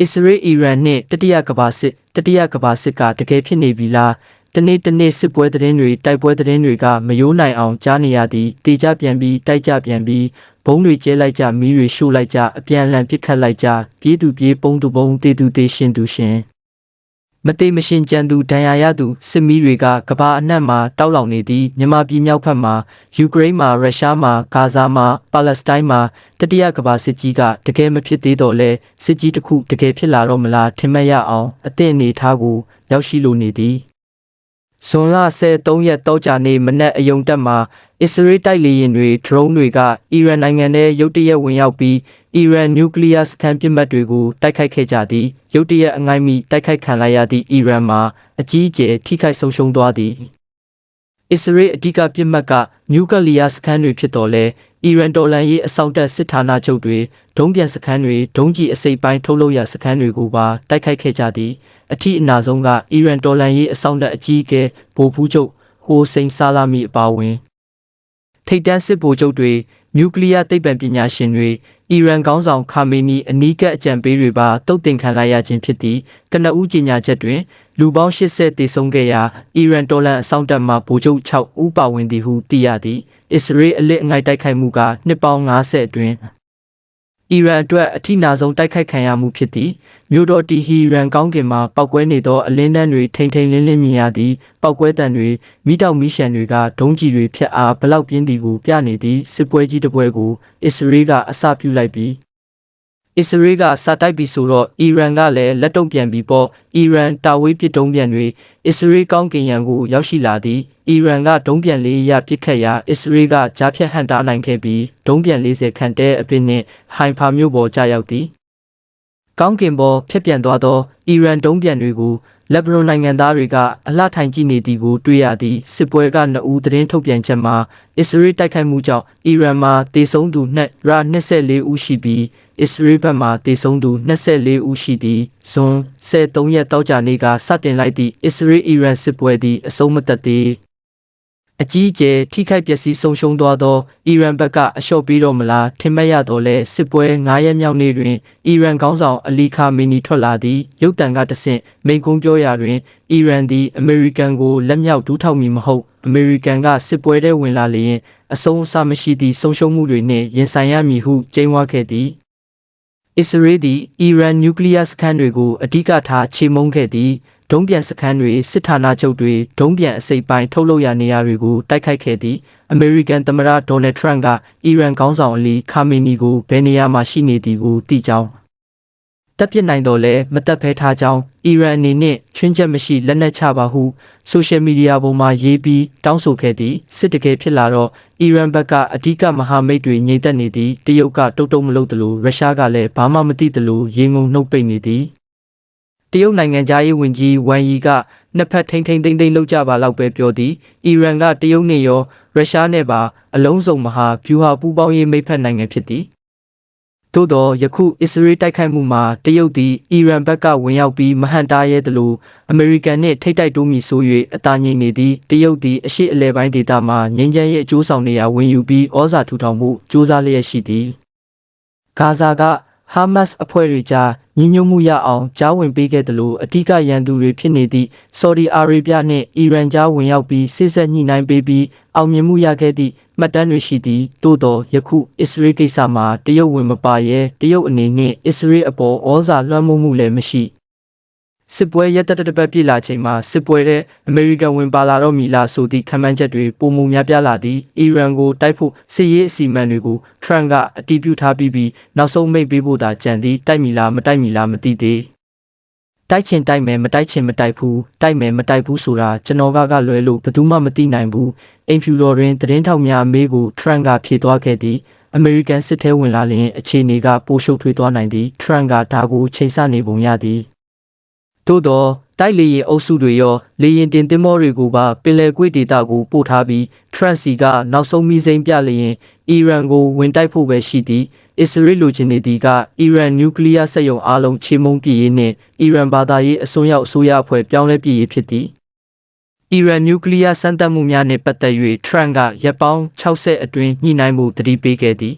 အစ္စရေးအီရန်နှင့်တတိယကမ္ဘာစစ်တတိယကမ္ဘာစစ်ကတကယ်ဖြစ်နေပြီလားတနေ့တနေ့စစ်ပွဲသတင်းတွေတိုက်ပွဲသတင်းတွေကမယိုးနိုင်အောင်ကြားနေရသည်တေကြပြန်ပြီးတိုက်ကြပြန်ပြီးဘုံတွေကျဲလိုက်ကြမီးတွေရှို့လိုက်ကြအပြန်အလှန်ပစ်ခတ်လိုက်ကြပြေးသူပြေးပုံသူပုံတေသူတေရှင်သူရှင် မတိမရှင်ကြံသူဒဏ်ရာရသူစစ်မီးတွေကကဘာအနှံ့မှာတောက်လောင်နေသည်မြန်မာပြည်မြောက်ဖက်မှာယူကရိန်းမှာရုရှားမှာဂါဇာမှာပါလက်စတိုင်းမှာတတိယကဘာစစ်ကြီးကတကယ်မဖြစ်သေးတော့လဲစစ်ကြီးတစ်ခုတကယ်ဖြစ်လာတော့မလားထင်မှတ်ရအောင်အသင့်အနေထားကိုရောက်ရှိလိုနေသည်ဇွန်လ13ရက်တောကြာနေ့မနက်အယုံတက်မှာအစ္စရေးတိုက်လေယာဉ်တွေဒရုန်းတွေက အီရန်နိုင်ငံထဲရုတ်တရက်ဝင်ရောက်ပြီး အီရန်နျူကလ িয়ার စခန်းပစ်မှတ်တွေကိုတိုက်ခိုက်ခဲ့ကြသည်ရုတ်တရက်အငိုင်းမိတိုက်ခိုက်ခံလိုက်ရသည့်အီရန်မှာအကြီးအကျယ်ထိခိုက်ဆုံးရှုံးသွားသည်အစ္စရေးအဓိကပြစ်မှတ်ကနျူကလ িয়ার စခန်းတွေဖြစ်တော်လဲအီရန်တော်လှန်ရေးအစောင့်တပ်စစ်ဌာနချုပ်တွေဒုံးပြန်စခန်းတွေဒုံးကြီးအစိပ်ပိုင်းထုတ်လုပ်ရစခန်းတွေကိုပါတိုက်ခိုက်ခဲ့ကြသည်အထီးအနာဆုံးကအီရန်တော်လှန်ရေးအစောင့်တပ်အကြီးအကဲဗိုလ်ဖူးချုပ်ဟိုစိန်ဆာလာမီအပါအဝင်ထိပ်တန်းစစ်ဗိုလ်ချုပ်တွေနျူကလ িয়ার သိပ္ပံပညာရှင်တွေ အီရန်ခေါင်းဆောင်ခါမေနီအနီးကပ်အကြံပေးတွေပါတုတ်တင်ခံလိုက်ရခြင်းဖြစ်သည့်ကနအူးကြီးညာချက်တွင် လူပေါင်း80တေဆုံးခဲ့ရာအီရန်တော်လှန်အစောင့်တပ်မှဗိုလ်ချုပ်6ဦးပါဝင်သည်ဟုသိရသည်အစ္စရေးအလစ်အငိုက်တိုက်ခိုက်မှုကနှစ်ပေါင်း90အတွင်း အီရန်အတွက်အထိနာဆုံးတိုက်ခိုက်ခံရမှုဖြစ်သည့်မြို့တော်တီဟီရန်ကောင်းကင်မှာပောက်ကွဲနေသောအလင်းတန်းတွေထိမ့်ထိန်လင်းလင်းမြင်ရသည်ပောက်ကွဲတံတွေမိတောက်မိရှန်တွေကဒုံးကြီးတွေဖျက်အားဘလောက်ပြင်းသည်ကိုပြနေသည့်စစ်ပွဲကြီးတစ်ပွဲကိုအစ္စရေးကအစပြုလိုက်ပြီးအစ္စရေးကစာတိုက်ပြီးဆိုတော့အီရန်ကလည်းလက်တုံ့ပြန်ပြီးပေါ့အီရန်တာဝေးပစ်ဒုံးပြန်တွေအစ္စရေးကောင်းကင်ယံကိုရောက်ရှိလာသည် အီရန်ကဒုံးပြန်လေးရပစ်ခတ်ရာအစ္စရေးကကြားဖြတ်ဟန်တာနိုင်ခဲ့ပြီးဒုံးပြန်40ခန့်တဲ့အပင်နှင့်ဟိုင်ဖာမြို့ပေါ်ကြားရောက်သည်ကောင်းကင်ပေါ်ဖျက်ပြန်သွားသောအီရန်ဒုံးပြန်တွေကိုလက်ဘနွန်နိုင်ငံသားတွေကအလှထိုင်ကြည့်နေသည်ကိုတွေ့ရသည်စစ်ပွဲကနှစ်ဦးသတင်းထုတ်ပြန်ချက်မှာအစ္စရေးတိုက်ခိုက်မှုကြောင့်အီရန်မှာတေဆုံးသူ2ရာ24ဦးရှိပြီးအစ္စရေးဘက်မှတေဆုံးသူ24ဦးရှိသည်ဇွန်13ရက်တောက်ကြနေ့ကစတင်လိုက်သည့်အစ္စရေးအီရန်စစ်ပွဲသည်အဆုံးမသက်သေး အကြီးအကျယ်ထိခိုက်ပျက်စီးဆုံးရှုံးသွားသောအီရန်ဘက်ကအလျှော့ပေးတော့မလားထင်မှတ်ရတော့လဲစစ်ပွဲ9ရက်မြောက်နေ့တွင်အီရန်ခေါင်းဆောင်အလီခါမီနီထွက်လာသည့်ရုပ်တံကတဆင့်မိန့်ခွန်းပြောရာတွင်အီရန်သည်အမေရိကန်ကိုလက်မြောက်ဒူးထောက်မည်မဟုတ်အမေရိကန်ကစစ်ပွဲထဲဝင်လာလျင်အဆုံးအစမရှိသည့်ဆုံးရှုံးမှုတွေနှင့်ရင်ဆိုင်ရမည်ဟုကြေညာခဲ့သည်အစ္စရေးသည်အီရန်နျူကလ িয়ার စခန်းတွေကိုအဓိကထားချေမှုန်းခဲ့သည် ဒုံးပြန်စခန်းတွေစစ်ဌာနချုပ်တွေဒုံးပြန်အစိပ်ပိုင်းထုတ်လုပ်ရာနေရာတွေကိုတိုက်ခိုက်ခဲ့သည်အမေရိကန်သမ္မတဒေါ်နယ်ထရန့်ကအီရန်ခေါင်းဆောင်အလီခါမီနီကိုဘယ်နေရာမှာရှိနေသည်ကိုသိကြောင်းတပ်ပစ်နိုင်တော့လဲမတက်ဖဲထားကြောင်းအီရန်အနေနဲ့ချွင်းချက်မရှိလက်နက်ချပါဟုဆိုရှယ်မီဒီယာပေါ်မှာရေးပြီးတောင်းဆိုခဲ့သည်စစ်တကယ်ဖြစ်လာတော့အီရန်ဘက်ကအဓိကမဟာမိတ်တွေညှိတက်နေသည်တရုတ်ကတုတ်တုံမလုပ်သလိုရုရှားကလည်းဘာမှမသိသလိုရေငုံနှုတ်ပိတ်နေသည်တ ရုတ်နိုင်ငံသားရေးဝန်ကြီးဝမ်ယီကနှစ်ဖက်ထိမ့်ထိမ့်သိမ့်သိမ့်လောက်ကြပါလောက်ပဲပြောသည်အီရန်ကတရုတ်နဲ့ရောရုရှားနဲ့ပါအလုံးစုံမဟာဗျူဟာပူးပေါင်းရေးမိတ်ဖက်နိုင်ငံဖြစ်သည်သို့သောယခုအစ္စရေးတိုက်ခိုက်မှုမှာတရုတ်သည်အီရန်ဘက်ကဝင်ရောက်ပြီးမဟန်တားရဲသလိုအမေရိကန်နှင့်ထိတ်တိုက်တိုးမီဆို၍အသာငိမ့်နေသည်တရုတ်သည်အရှိအလဲပိုင်းဒေသမှာငြိမ်းချမ်းရေးအကျိုးဆောင်နေရာဝင်ယူပြီးဩဇာထူထောင်မှုစ조사လျက်ရှိသည်ဂါဇာက ဟာမတ်စ်အဖွဲ့တွေကြားညီညွတ်မှုရအောင်ကြားဝင်ပေးခဲ့တယ်လို့အဓိကရန်သူတွေဖြစ်နေသည့်ဆော်ဒီအာရေဗျနှင့်အီရန်ကြားဝင်ရောက်ပြီးစစ်ဆက်ညှိနှိုင်းပေးပြီးအောင်မြင်မှုရခဲ့သည့်မှတ်တမ်းတွေရှိသည်သို့သောယခုအစ္စရေးကိစ္စမှာတရုတ်ဝင်မပါရဲတရုတ်အနေနဲ့အစ္စရေးအပေါ်ဩဇာလွှမ်းမိုးမှုလည်းမရှိ စစ်ပွဲရက်တက်တက်ပတ်ပြည့်လာချိန်မှာစစ်ပွဲတဲ့အမေရိကန်ဝင်ပါလာတော့မီလားဆိုသည့်ခံမှန်းချက်တွေပုံမူများပြားလာသည်အီရန်ကိုတိုက်ဖို့စစ်ရေးအစီအမံတွေကိုထရန့်ကအတည်ပြုထားပြီးပြီးနောက်ဆုံးမိတ်ပေးဖို့သာကြံသည်တိုက်မီလားမတိုက်မီလားမသိသေးတိုက်ချင်တိုက်မယ်မတိုက်ချင်မတိုက်ဘူးတိုက်မယ်မတိုက်ဘူးဆိုတာကျွန်တော်ကကလွဲလို့ဘယ်သူမှမသိနိုင်ဘူးအင်ဖြူတော်တွင်သတင်းထောက်များအမေးကိုထရန့်ကဖြေသွားခဲ့သည်အမေရိကန်စစ်ထဲဝင်လာလျင်အခြေအနေကပိုရှုပ်ထွေးသွားနိုင်သည်ထရန့်ကဒါကိုချိန်ဆနေပုံရသည် သို့တော့တိုက်လေရင်အုပ်စုတွေရောလေရင်တင်သင်္ဘောတွေကိုပါပင်လယ်ကွေ့ဒေတာကိုပို့ထားပြီးထရန့်စီကနောက်ဆုံးမီစိန်ပြလျင်အီရန်ကိုဝင်တိုက်ဖို့ပဲရှိသည်အစ္စရေးလိုချင်နေသည်ကအီရန်နျူကလ িয়ার စက်ရုံအားလုံးချေမှုန်းပြည်ရေးနှင့်အီရန်ဘာသာရေးအစွန်းရောက်အစိုးရအဖွဲ့ပြောင်းလဲပြည်ရေးဖြစ်သည်အီရန်နျူကလ িয়ার စမ်းသပ်မှုများနှင့်ပတ်သက်၍ထရန့်ကရပ်ပေါင်း60အတွင်းညှိနှိုင်းမှုတတိပေးခဲ့သည်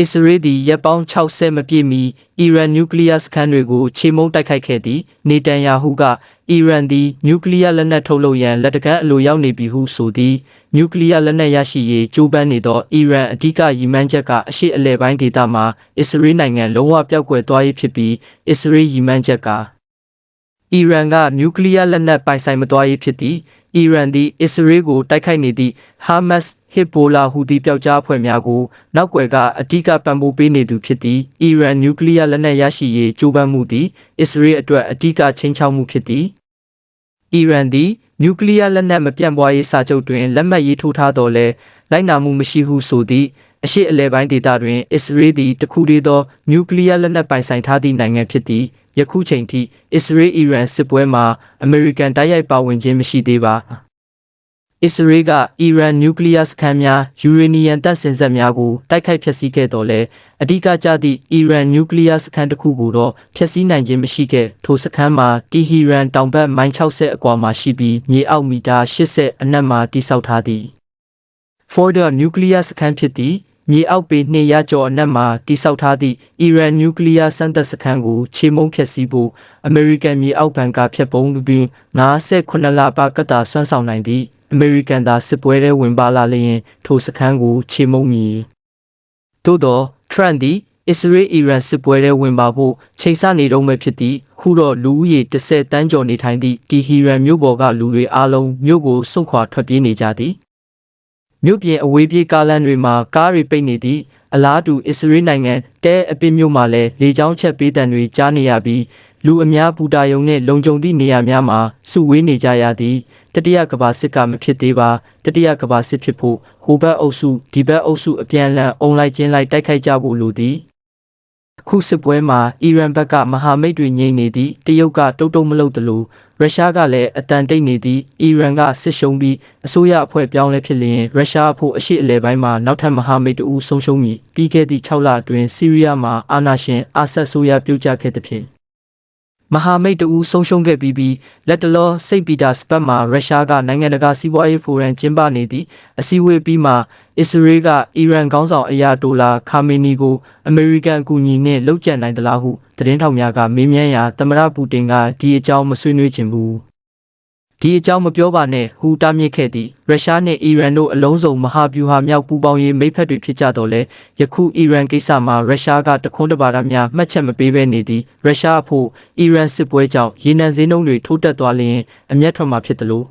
အစ္စရေးသည်ရပ်ပေါင်း60မပြည့်မီအီရန်နျူကလ িয়ার စခန်းတွေကိုခြေမုံတိုက်ခိုက်ခဲ့သည်နေတန်ယာဟုကအီရန်သည်နျူကလ িয়ার လက်နက်ထုတ်လုပ်ရန်လက်တကမ်းအလိုရောက်နေပြီဟုဆိုသည်နျူကလ িয়ার လက်နက်ရရှိရေးကြိုးပမ်းနေသောအီရန်အဓိကရည်မှန်းချက်ကအရှေ့အလယ်ပိုင်းဒေသမှာအစ္စရေးနိုင်ငံလုံးဝပျောက်ကွယ်သွားရေးဖြစ်ပြီးအစ္စရေးရည်မှန်းချက်က အီရန်ကနျူကလ িয়ার လက်နက်ပိုင်ဆိုင်မသွားရေးဖြစ်သည်အီရန်သည်အစ္စရေးကိုတိုက်ခိုက်နေသည့်ဟာမတ်စ် ဟစ်ဘိုလာဟူသည့်ပျောက်ကြားအဖွဲ့များကိုနောက်ွယ်ကအဓိကပံ့ပိုးပေးနေသူဖြစ်သည်အီရန်နျူကလ িয়ার လက်နက်ရရှိရေးကြိုးပမ်းမှုသည်အစ္စရေးအတွက်အဓိကချိန်ချောက်မှုဖြစ်သည်အီရန်သည်နျူကလ িয়ার လက်နက်မပြန့်ပွားရေးစာချုပ်တွင်လက်မှတ်ရေးထိုးထားတော်လဲလိုက်နာမှုမရှိဟုဆိုသည့်အရှိအလဲပိုင်းဒေသတွင်အစ္စရေးသည်တခုတည်းသောနျူကလ িয়ার လက်နက်ပိုင်ဆိုင်ထားသည့်နိုင်ငံဖြစ်သည်ယခုချိန်ထိအစ္စရေးအီရန်စစ်ပွဲမှာအမေရိကန်တိုက်ရိုက်ပါဝင်ခြင်းမရှိသေးပါ အစ္စရေးကအီရန်နျူကလ িয়ার စခန်းများယူရေနီယံတပ်စင်ဆက်များကိုတိုက်ခိုက်ဖျက်ဆီးခဲ့တော်လဲအဓိကကျသည့်အီရန်နျူကလ িয়ার စခန်းတစ်ခုကိုတော့ဖျက်ဆီးနိုင်ခြင်းမရှိခဲ့ထိုစခန်းမှာတီဟီရန်တောင်ဘက်မိုင်60အကွာမှာရှိပြီးမြေအောက်မီတာ80အနက်မှာတိစောက်ထားသည် Forder နျူကလ িয়ার စခန်းဖြစ်သည့်မြေအောက်ပေ200ကျော်အနက်မှာတိစောက်ထားသည့်အီရန်နျူကလ িয়ার စမ်းသပ်စခန်းကိုခြေမုံဖျက်ဆီးဖို့အမေရိကန်မြေအောက်ဘဏ်ကဖျက်ပုံးပြီး58လပါကတာဆွမ်းဆောင်နိုင်သည့် အမေရိကန်သားစစ်ပွဲထဲဝင်ပါလာလျင်ထိုစခန်းကိုခြေမုံမည်သို့သောထရန့်သည်အစ္စရေးအီရန်စစ်ပွဲထဲဝင်ပါဖို့ချိန်ဆနေတော့မှဖြစ်သည့်ခုတော့လူဦးရေ30တန်းကျော်နေထိုင်သည့်တီဟီရန်မြို့ပေါ်ကလူတွေအားလုံးမြို့ကိုစွန့်ခွာထွက်ပြေးနေကြသည်မြို့ပြင်အဝေးပြေးကားလမ်းတွေမှာကားတွေပိတ်နေသည့်အလားတူအစ္စရေးနိုင်ငံတဲအပစ်မြို့မှာလည်းလေကြောင်းချက်ပေးတံတွေကြားနေရပြီးလူအများပူတာယုံနဲ့လုံခြုံသည့်နေရာများမှာစုဝေးနေကြရသည် တတိယကဘာစစ်ကမဖြစ်သေးပါတတိယကဘာစစ်ဖြစ်ဖို့ဟိုဘက်အုပ်စုဒီဘက်အုပ်စုအပြန်အလှန်အုံလိုက်ချင်းလိုက်တိုက်ခိုက်ကြဖို့လိုသည်အခုစစ်ပွဲမှာအီရန်ဘက်ကမဟာမိတ်တွေငြိမ်နေသည့်တရုတ်ကတုတ်တုံမလုပ်သလိုရုရှားကလည်းအတန်တိတ်နေသည့်အီရန်ကစစ်ရှုံးပြီးအစိုးရအဖွဲ့ပြောင်းလဲဖြစ်လျင်ရုရှားအဖို့အရှိအလဲပိုင်းမှာနောက်ထပ်မဟာမိတ်တအူဆုံးရှုံးပြီးပြီးခဲ့သည့်6လအတွင်းဆီးရီးယားမှာအာဏာရှင်အာဆတ်ဆိုရပြုတ်ကျခဲ့သည်ဖြင့် မဟာမိတ်တဦးဆုံးရှုံးခဲ့ပြီးပြီးလက်တလောစိတ်ပီတာစပတ်မှာရုရှားကနိုင်ငံတကာစီးပွားရေးဖိုရမ်ကျင်းပနေသည့်အစည်းအဝေးပြီးမှအစ္စရေးကအီရန်ခေါင်းဆောင်အရာတိုလာခါမီနီကိုအမေရိကန်အကူအညီနဲ့လှုပ်ကြံနိုင်သလားဟုသတင်းထောက်များကမေးမြန်းရာသမ္မတပူတင်ကဒီအကြောင်းမဆွေးနွေးချင်ဘူး ဒီအကြောင်းမပြောပါနဲ့ဟူတားမြစ်ခဲ့သည်ရုရှားနှင့်အီရန်တို့အလုံးစုံမဟာဗျူဟာမြောက်ပူးပေါင်းရေးမိတ်ဖက်တွေဖြစ်ကြတော့လေယခုအီရန်ကိစ္စမှာရုရှားကတခွန်းတပါးများမှတ်ချက်မပေးဘဲနေသည်ရုရှားအဖို့အီရန်စစ်ပွဲကြောင့်ရေနံဈေးနှုန်းတွေထိုးတက်သွားလျင်အမျက်ထွက်မှာဖြစ်တယ်လို့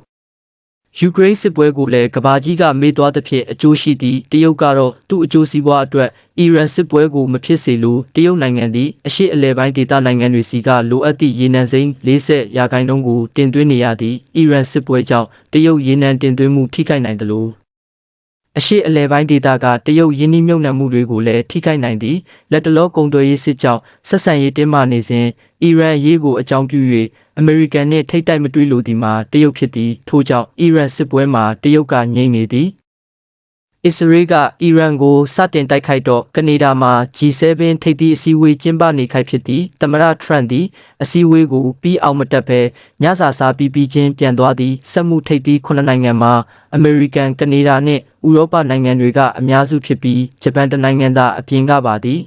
ယူကရိန်းစစ်ပွဲကိုလည်းကဘာကြီးကမေးသွားသဖြင့်အကျိုးရှိသည်တရုတ်ကတော့သူ့အကျိုးစီးပွားအတွက်အီရန်စစ်ပွဲကိုမဖြစ်စေလိုတရုတ်နိုင်ငံသည်အရှိအလဲပိုင်းဒေသနိုင်ငံတွေစီကလိုအပ်သည့်ရေနံစိမ်း40ရာခိုင်နှုန်းကိုတင်သွင်းနေရသည့်အီရန်စစ်ပွဲကြောင့်တရုတ်ရေနံတင်သွင်းမှုထိခိုက်နိုင်တယ်လို့ အရှိအလဲပိုင်းဒေသကတရုတ်ယင်းနှိမ့်မြုပ်နှံမှုတွေကိုလည်းထိခိုက်နိုင်သည်လက်တလောကုန်သွယ်ရေးစစ်ကြောင့်ဆက်ဆံရေးတင်းမာနေစဉ်အီရန်အရေးကိုအကြောင်းပြု၍အမေရိကန်နှင့်ထိတ်တိုက်မတွေ့လိုသည်မှာတရုတ်ဖြစ်သည်ထို့ကြောင့်အီရန်စစ်ပွဲမှာတရုတ်ကငြိမ့်နေသည် အစ္စရေးကအီရန်ကိုစတင်တိုက်ခိုက်တော့ကနေဒါမှာ G7 ထိပ်သီးအစည်းအဝေးကျင်းပနေခိုက်ဖြစ်သည်သမရထရန့်သည်အစည်းအဝေးကိုပြီးအောင်မတက်ဘဲညစာစားပြီးပြီးချင်းပြန်သွားသည်စက်မှုထိပ်သီးခုနှစ်နိုင်ငံမှာအမေရိကန်ကနေဒါနှင့်ဥရောပနိုင်ငံတွေကအများစုဖြစ်ပြီးဂျပန်တနိုင်ငံသာအပြင်ကပါသည်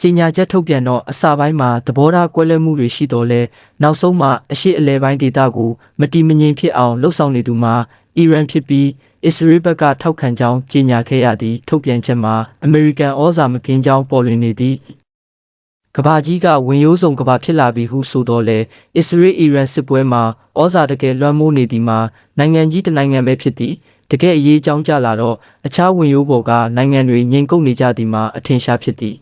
ကြေညာချက်ထုတ်ပြန်တော့အစပိုင်းမှာသဘောထားကွဲလွဲမှုတွေရှိတော်လဲနောက်ဆုံးမှာအရှိအလဲပိုင်းဒေသကိုမတီမငြိမ်ဖြစ်အောင်လှုံ့ဆော်နေသူမှာအီရန်ဖြစ်ပြီး အစ္စရေးဘက်ကထောက်ခံကြောင်းကြေညာခဲ့ရသည့်ထုတ်ပြန်ချက်မှာအမေရိကန်ဩဇာမကင်းကြောင်းပေါ်လွင်နေသည့်ကဘာကြီးကဝင်ရိုးစုံကဘာဖြစ်လာပြီဟုဆိုတော့လေအစ္စရေးအီရန်စစ်ပွဲမှာဩဇာတကယ်လွှမ်းမိုးနေသည်မှာနိုင်ငံကြီးတစ်နိုင်ငံပဲဖြစ်သည်တကယ်အရေးကြောင်းကြလာတော့အခြားဝင်ရိုးပေါ်ကနိုင်ငံတွေငြိမ်ကုတ်နေကြသည်မှာအထင်ရှားဖြစ်သည်